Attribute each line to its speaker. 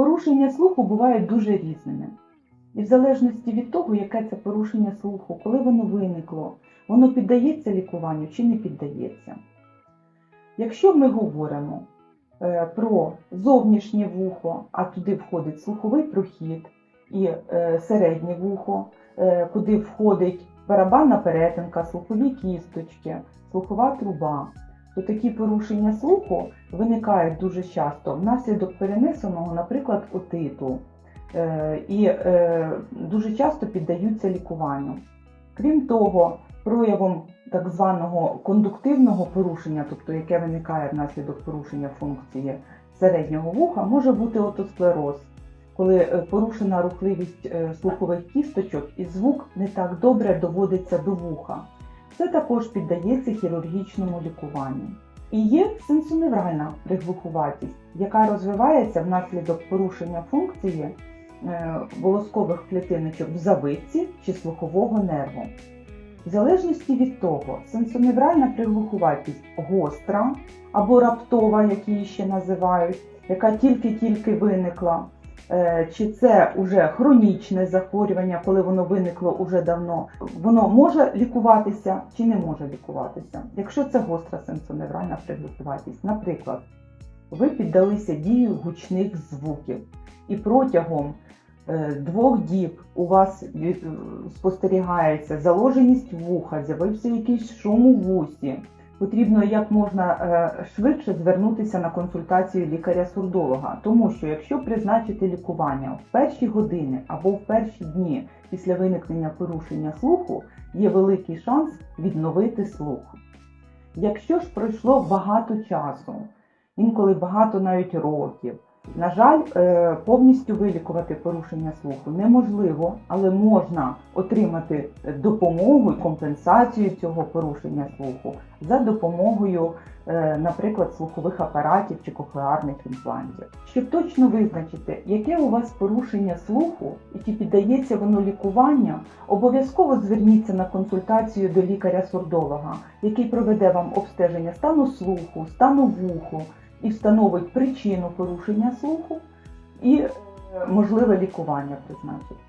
Speaker 1: Порушення слуху бувають дуже різними. І в залежності від того, яке це порушення слуху, коли воно виникло, воно піддається лікуванню чи не піддається. Якщо ми говоримо е, про зовнішнє вухо, а туди входить слуховий прохід і е, середнє вухо, е, куди входить барабанна перетинка, слухові кісточки, слухова труба, то такі порушення слуху виникають дуже часто внаслідок перенесеного, наприклад, отиту, е, і е, дуже часто піддаються лікуванню. Крім того, проявом так званого кондуктивного порушення, тобто яке виникає внаслідок порушення функції середнього вуха, може бути отосклероз, коли е, порушена рухливість слухових кісточок і звук не так добре доводиться до вуха. Це також піддається хірургічному лікуванню. І є сенсоневральна приглухуватість, яка розвивається внаслідок порушення функції е, волоскових клітиночок в завитці чи слухового нерву. В залежності від того, сенсоневральна приглухуватість гостра або раптова, як її ще називають, яка тільки-тільки виникла, чи це вже хронічне захворювання, коли воно виникло уже давно, воно може лікуватися чи не може лікуватися. Якщо це гостра сенсоневральна приглухуватість, наприклад, ви піддалися дію гучних звуків і протягом е, двох діб у вас від- спостерігається заложеність вуха, з'явився якийсь шум у вусі. Потрібно як можна е, швидше звернутися на консультацію лікаря-сурдолога, тому що якщо призначити лікування в перші години або в перші дні після виникнення порушення слуху, є великий шанс відновити слух. Якщо ж пройшло багато часу, інколи багато навіть років, на жаль, е, повністю вилікувати порушення слуху неможливо, але можна отримати допомогу і компенсацію цього порушення слуху за допомогою, е, наприклад, слухових апаратів чи кохлеарних імплантів. Щоб точно визначити, яке у вас порушення слуху і чи піддається воно лікуванню, обов'язково зверніться на консультацію до лікаря-сурдолога, який проведе вам обстеження стану слуху, стану вуху і встановить причину порушення слуху і е, можливе лікування призначить.